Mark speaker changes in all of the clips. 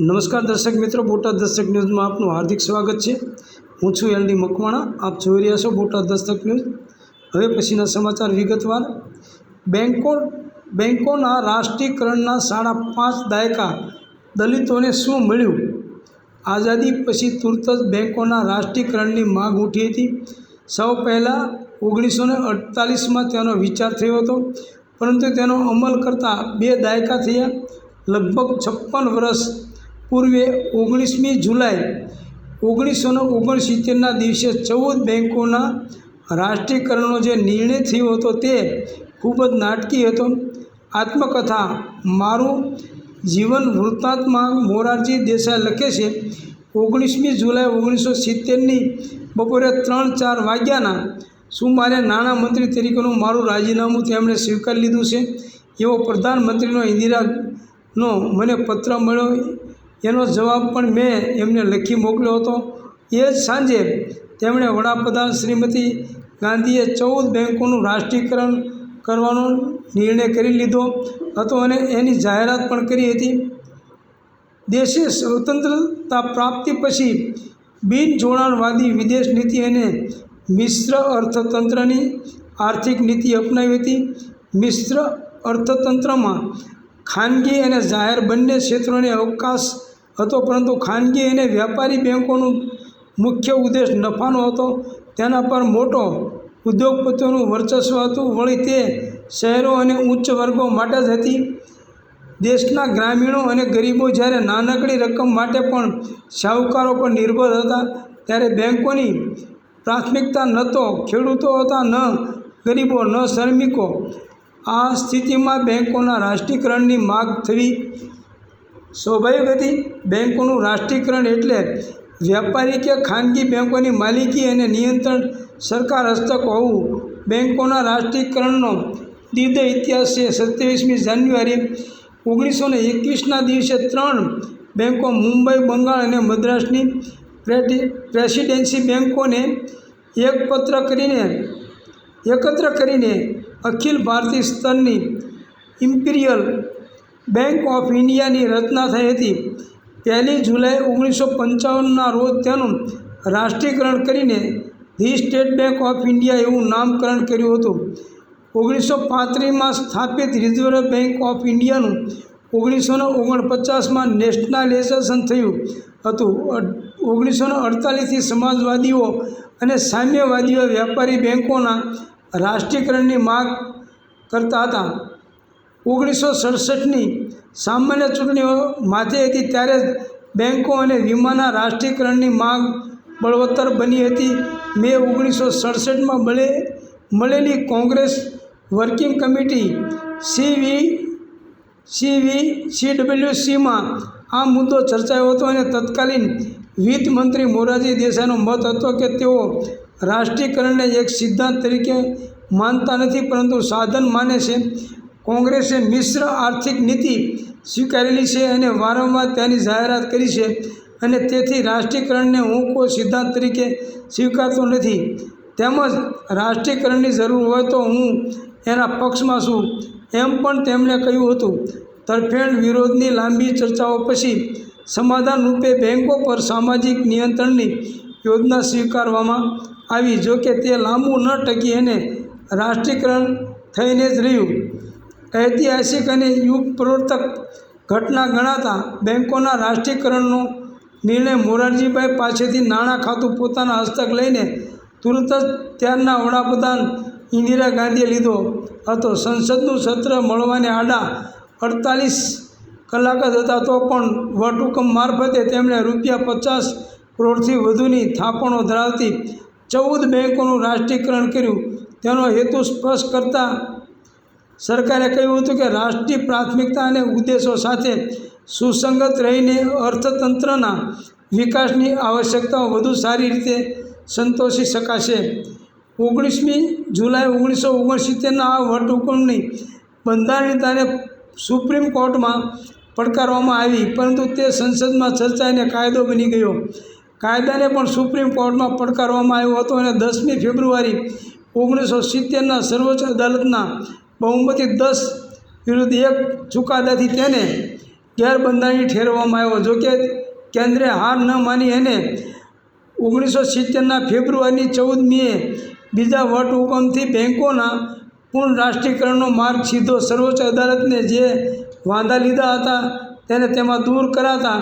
Speaker 1: નમસ્કાર દર્શક મિત્રો, બોટાદ દસ્તક ન્યૂઝમાં આપનું હાર્દિક સ્વાગત છે. હું છું એલ ડી મકવાણા, આપ જોઈ રહ્યા છો બોટાદ દસ્તક ન્યૂઝ. હવે પછીના સમાચાર વિગતવાર. બેન્કો બેન્કોના રાષ્ટ્રીયકરણના સાડા પાંચ દાયકા દલિતોને શું મળ્યું? આઝાદી પછી તુરત જ બેંકોના રાષ્ટ્રીયકરણની માગ ઉઠી હતી. સૌ પહેલાં ઓગણીસો ને અડતાલીસમાં તેનો વિચાર થયો હતો, પરંતુ તેનો અમલ કરતાં બે દાયકા થયા. લગભગ છપ્પન વર્ષ પૂર્વે ઓગણીસમી જુલાઈ ઓગણીસો ઓગણસિત્તેરના દિવસે ચૌદ બેંકોના રાષ્ટ્રીયકરણનો જે નિર્ણય થયો હતો તે ખૂબ જ નાટકી હતો. આત્મકથા મારું જીવન વૃત્તાંતમાં મોરારજી દેસાઈ લખે છે. ઓગણીસમી જુલાઈ ઓગણીસો સિત્તેરની બપોરે ત્રણ ચાર વાગ્યાના સુમારે નાણામંત્રી તરીકેનું મારું રાજીનામું તેમણે સ્વીકારી લીધું છે? એવો પ્રધાનમંત્રીનો ઇન્દિરાનો મને પત્ર મળ્યો. એનો જવાબ પણ મેં એમને લખી મોકલ્યો હતો. એ જ સાંજે તેમણે વડાપ્રધાન શ્રીમતી ગાંધીએ ચૌદ બેંકોનું રાષ્ટ્રીયકરણ કરવાનો નિર્ણય કરી લીધો હતો અને એની જાહેરાત પણ કરી હતી. દેશે સ્વતંત્રતા પ્રાપ્તિ પછી બિન જોડાણવાદી વિદેશ નીતિ અને મિશ્ર અર્થતંત્રની આર્થિક નીતિ અપનાવી હતી. મિશ્ર અર્થતંત્રમાં ખાનગી અને જાહેર બંને ક્ષેત્રોને અવકાશ હતો, પરંતુ ખાનગી અને વ્યાપારી બેંકોનું મુખ્ય ઉદ્દેશ નફાનો હતો. તેના પર મોટો ઉદ્યોગપતિઓનું વર્ચસ્વ હતું. વળી તે શહેરો અને ઉચ્ચ વર્ગો માટે જ હતી. દેશના ગ્રામીણો અને ગરીબો જ્યારે નાનકડી રકમ માટે પણ શાહુકારો પર નિર્ભર હતા, ત્યારે બેંકોની પ્રાથમિકતા ન તો ખેડૂતો હતા, ન ગરીબો, ન શ્રમિકો. આ સ્થિતિમાં બેંકોના રાષ્ટ્રીયકરણની માગ થવી સ્વાભાવિક હતી બેંકોનું રાષ્ટ્રીયકરણ એટલે વ્યાપારી કે ખાનગી બેંકોની માલિકી અને નિયંત્રણ સરકાર હસ્તક હોવું. બેંકોના રાષ્ટ્રીયકરણનો દીર્ઘ ઇતિહાસ છે. સત્યાવીસમી જાન્યુઆરી ઓગણીસો ને એકવીસના દિવસે ત્રણ બેંકો મુંબઈ, બંગાળ અને મદ્રાસની પ્રેસિડેન્સી બેંકોને એક પત્ર કરીને, એકત્ર કરીને અખિલ ભારતીય સ્તરની ઇમ્પિરિયલ બેંક ઓફ ઇન્ડિયાની રચના થઈ હતી. પહેલી જુલાઈ ઓગણીસો પંચાવનના રોજ તેનું રાષ્ટ્રીયકરણ કરીને the state bank of India એવું નામકરણ કર્યું હતું. ઓગણીસો પાંત્રીસમાં સ્થાપિત રિઝર્વ બેંક ઓફ ઇન્ડિયાનું ઓગણીસો ને ઓગણપચાસમાં નેશનલાઇઝેશન થયું હતું. ઓગણીસો ને અડતાલીસથી સમાજવાદીઓ અને સામ્યવાદીઓ વ્યાપારી બેંકોના રાષ્ટ્રીયકરણની માગ કરતા હતા. ઓગણીસો સડસઠની સામાન્ય ચૂંટણીઓ માથે હતી ત્યારે જ બેંકો અને વીમાના રાષ્ટ્રીયકરણની માંગ બળવત્તર બની હતી. મે ઓગણીસો સડસઠમાં મળે, મળેલી Congress working committee CV CV, સીડબ્લ્યુસીમાં આ મુદ્દો ચર્ચાયો હતો અને તત્કાલીન વિત્ત મંત્રી મોરારજી દેસાઈનો મત હતો કે તેઓ રાષ્ટ્રીયકરણને એક સિદ્ધાંત તરીકે માનતા નથી, પરંતુ સાધન માને છે. કોંગ્રેસે મિશ્ર આર્થિક નીતિ સ્વીકારેલી છે અને વારંવાર તેની જાહેરાત કરી છે અને તેથી રાષ્ટ્રીયકરણને હું કોઈ સિદ્ધાંત તરીકે સ્વીકારતો નથી. તેમજ રાષ્ટ્રીયકરણની જરૂર હોય તો હું એના પક્ષમાં છું. એમ પણ તેમણે કહ્યું હતું. તરફેણ વિરોધની લાંબી ચર્ચાઓ પછી સમાધાન રૂપે બેંકો પર સામાજિક નિયંત્રણની યોજના સ્વીકારવામાં આવી. જોકે તે લાંબુ ન ટકી અને રાષ્ટ્રીયકરણ થઈને જ રહ્યું. ઐતિહાસિક અને યુગ પ્રવર્તક ઘટના ગણાતા બેંકોના રાષ્ટ્રીયકરણનો નિર્ણય મોરારજીભાઈ પાસેથી નાણાં ખાતું પોતાના હસ્તક લઈને તુરંત જ ત્યારના વડાપ્રધાન ઇન્દિરા ગાંધીએ લીધો હતો. સંસદનું સત્ર મળવાને આડા અડતાલીસ કલાક જ હતા તો પણ વટહુકમ મારફતે તેમણે રૂપિયા પચાસ કરોડથી વધુની થાપણો ધરાવતી ચૌદ બેંકોનું રાષ્ટ્રીયકરણ કર્યું. તેનો હેતુ સ્પષ્ટ કરતાં સરકારે કહ્યું હતું કે રાષ્ટ્રીય પ્રાથમિકતા અને ઉદ્દેશો સાથે સુસંગત રહીને અર્થતંત્રના વિકાસની આવશ્યકતાઓ વધુ સારી રીતે સંતોષી શકાશે. ઓગણીસમી જુલાઈ ઓગણીસો ઓગણસિત્તેરના આ વટહુકમની બંધારણીયતાને સુપ્રીમ કોર્ટમાં પડકારવામાં આવી, પરંતુ તે સંસદમાં ચર્ચાઈને કાયદો બની ગયો. કાયદાને પણ સુપ્રીમ કોર્ટમાં પડકારવામાં આવ્યો હતો અને દસમી ફેબ્રુઆરી ઓગણીસો સિત્તેરના સર્વોચ્ચ અદાલતના બહુમતી દસ વિરુદ્ધ એક ચુકાદાથી તેને ગેરબંધારણી ઠેરવવામાં આવ્યો. જોકે કેન્દ્રે હાર ન માની એને ઓગણીસો સિત્તેરના ફેબ્રુઆરીની ચૌદમીએ બીજા વટહુકમથી બેન્કોના પૂર્ણ રાષ્ટ્રીયકરણનો માર્ગ સીધો સર્વોચ્ચ અદાલતને જે વાંધા લીધા હતા તેને તેમાં દૂર કરાતા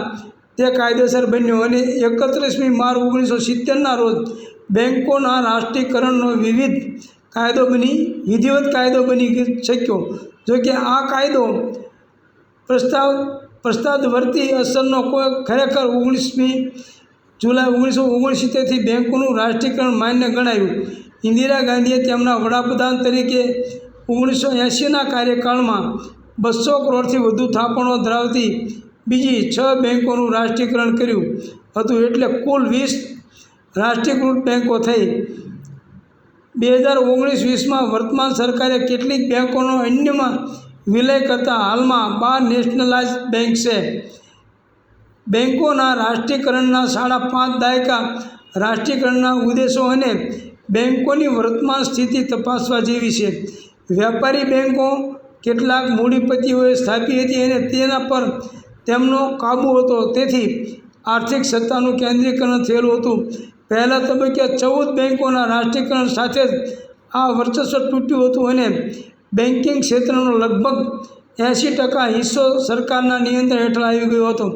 Speaker 1: તે કાયદેસર બન્યો અને એકત્રીસમી માર્ચ ઓગણીસો સિત્તેરના રોજ બેંકોના રાષ્ટ્રીયકરણનો વિવિધ કાયદો બની, વિધિવત કાયદો બની શક્યો? જોકે આ કાયદો પ્રસ્તાવ પ્રસ્તાવવર્તી અસરનો કોઈ ખરેખર ઓગણીસમી જુલાઈ ઓગણીસો ઓગણસિત્તેરથી બેંકોનું રાષ્ટ્રીયકરણ માન્ય ગણાયું. ઇન્દિરા ગાંધીએ તેમના વડાપ્રધાન તરીકે ઓગણીસો એંશીના કાર્યકાળમાં બસો કરોડથી વધુ થાપણો ધરાવતી બીજી છ બેંકોનું રાષ્ટ્રીયકરણ કર્યું હતું. એટલે કુલ વીસ રાષ્ટ્રીયકૃત બેંકો થઈ. બે હજાર ઓગણીસ વીસમાં વર્તમાન સરકારે કેટલીક બેંકોનો અન્યમાં વિલય કરતાં હાલમાં બાર નેશનલાઇઝ બેંક છે. બેંકોના રાષ્ટ્રીયકરણના સાડા પાંચ દાયકા, રાષ્ટ્રીયકરણના ઉદ્દેશો અને બેંકોની વર્તમાન સ્થિતિ તપાસવા જેવી છે. વેપારી બેંકો કેટલાક મૂડીપતિઓએ સ્થાપી હતી અને તેના પર તેમનો કાબૂ હતો. તેથી આર્થિક સત્તાનું કેન્દ્રીકરણ થયેલું હતું. પહેલા તબક્કે ચૌદ બેંકોના રાષ્ટ્રીયકરણ સાથે જ આ વર્ચસ્વ તૂટ્યું હતું અને બેન્કિંગ ક્ષેત્રનો લગભગ એંશી ટકા હિસ્સો સરકારના નિયંત્રણ હેઠળ આવી ગયો હતો.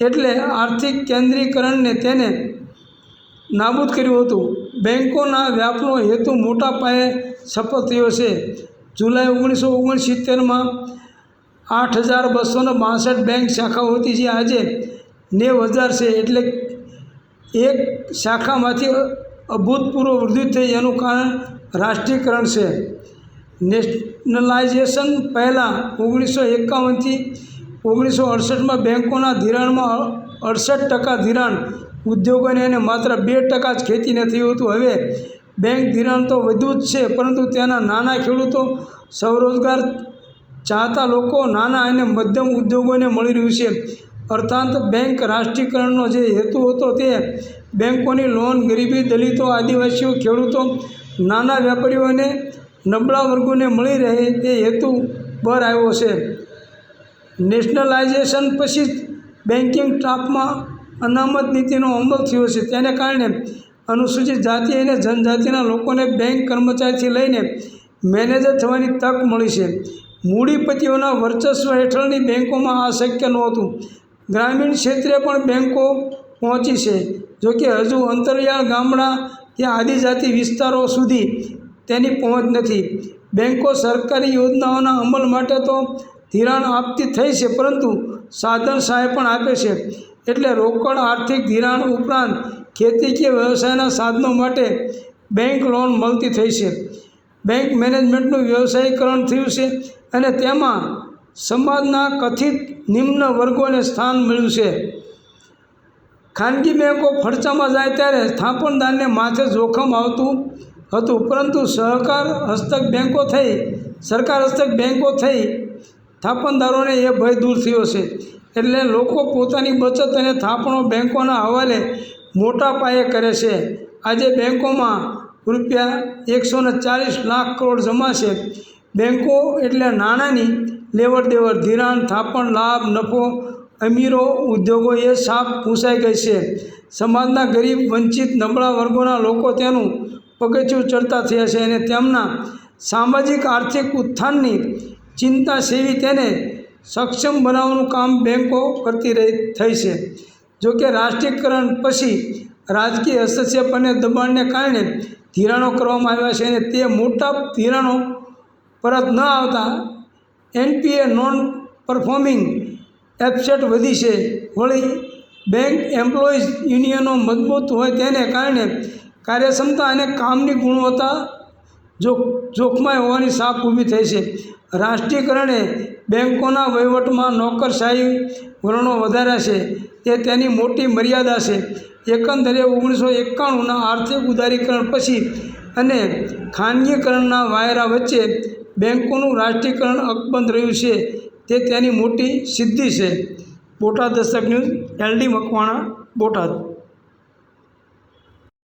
Speaker 1: એટલે આર્થિક કેન્દ્રીકરણને તેને નાબૂદ કર્યું હતું. બેન્કોના વ્યાપનો હેતુ મોટા પાયે સફળ થયો છે. જુલાઈ ઓગણીસો ઓગણસિત્તેરમાં આઠ હજાર બસો ને બાસઠ બેંક શાખાઓ હતી, જે આજે નેવ હજાર છે. એટલે એક શાખામાંથી અભૂતપૂર્વ વૃદ્ધિ થઈ એનું કારણ રાષ્ટ્રીયકરણ છે. નેશનલાઇઝેશન પહેલાં ઓગણીસો એકાવનથી ઓગણીસો અડસઠમાં બેંકોના ધિરાણમાં અડસઠ ટકા ધિરાણ ઉદ્યોગોને અને માત્ર બે ટકા જ ખેતીને થયું હતું. હવે બેંક ધિરાણ તો વધુ જ છે, પરંતુ તેના નાના ખેડૂતો સ્વરોજગાર ચાહતા લોકો નાના અને મધ્યમ ઉદ્યોગોને મળી રહ્યું છે. અર્થાત બેંક રાષ્ટ્રીયકરણનો જે હેતુ હતો તે બેંકોની લોન, ગરીબી, દલિતો, આદિવાસીઓ, ખેડૂતો, નાના વેપારીઓને નબળા વર્ગોને મળી રહે તે હેતુ પર આવ્યો છે. નેશનલાઇઝેશન પછી જ બેન્કિંગ સ્ટાફમાં અનામત નીતિનો અમલ થયો છે. તેને કારણે અનુસૂચિત જાતિ અને જનજાતિના લોકોને બેંક કર્મચારીથી લઈને મેનેજર થવાની તક મળી છે. મૂડીપતિઓના વર્ચસ્વ હેઠળની બેંકોમાં આ શક્ય નહોતું. ગ્રામીણ ક્ષેત્રે પણ બેંકો પહોંચી છે. જોકે હજુ અંતરિયાળ ગામડા કે આદિજાતિ વિસ્તારો સુધી તેની પહોંચ નથી. બેન્કો સરકારી યોજનાઓના અમલ માટે તો ધિરાણ આપતી થઈ છે, પરંતુ સાધન સહાય પણ આપે છે. એટલે રોકડ આર્થિક ધિરાણ ઉપરાંત ખેતી કે વ્યવસાયના સાધનો માટે બેંક લોન મળતી થઈ છે. બેંક મેનેજમેન્ટનું વ્યવસાયીકરણ થયું છે અને તેમાં સમાજના કથિત નિમ્ન વર્ગોને સ્થાન મળ્યું છે. ખાનગી બેંકો ફડચામાં જાય ત્યારે થાપણદારને માથે જોખમ આવતું હતું, પરંતુ સહકાર હસ્તક બેંકો થઈ, સરકાર હસ્તક બેંકો થઈ થાપણદારોને એ ભય દૂર થયો છે. એટલે લોકો પોતાની બચત અને થાપણો બેંકોના હવાલે મોટા પાયે કરે છે. આજે બેંકોમાં રૂપિયા એકસો ચાલીસ લાખ કરોડ જમા છે. બેંકો એટલે નાણાંની લેવડ દેવડ, ધિરાણ, થાપણ, લાભ, નફો, અમીરો, ઉદ્યોગો એ સાપ પૂસાઈ ગઈ છે. સમાજના ગરીબ, વંચિત, નબળા વર્ગોના લોકો તેનું પગથિયું ચડતા થયા છે અને તેમના સામાજિક, આર્થિક ઉત્થાનની ચિંતા સેવી તેને સક્ષમ બનાવવાનું કામ બેંકો કરતી રહી, થઈ છે. જોકે રાષ્ટ્રીયકરણ પછી રાજકીય હસ્તક્ષેપ અને દબાણને કારણે ધિરાણો કરવામાં આવ્યા છે અને તે મોટા ધિરાણો પરત ન આવતા એનપીએ નોન પરફોર્મિંગ એપસેટ વધી છે. વળી બેંક એમ્પ્લોઈઝ યુનિયનો મજબૂત હોય તેને કારણે કાર્યક્ષમતા અને કામની ગુણવત્તા જો જોખમાય હોવાની સાપ ઊભી થઈ છે. રાષ્ટ્રીયકરણે બેંકોના વહીવટમાં નોકરશાહી વલણો વધાર્યા છે. તે તેની મોટી મર્યાદા છે. એકંદરે ઓગણીસો એકાણુંના આર્થિક ઉદારીકરણ પછી અને ખાનગીકરણના વાયરા વચ્ચે બેંકોનું રાષ્ટ્રીયકરણ અકબંધ રહ્યું છે. તે તેની મોટી સિદ્ધિ છે. Botad Dastak news, LD Makwana, Botad.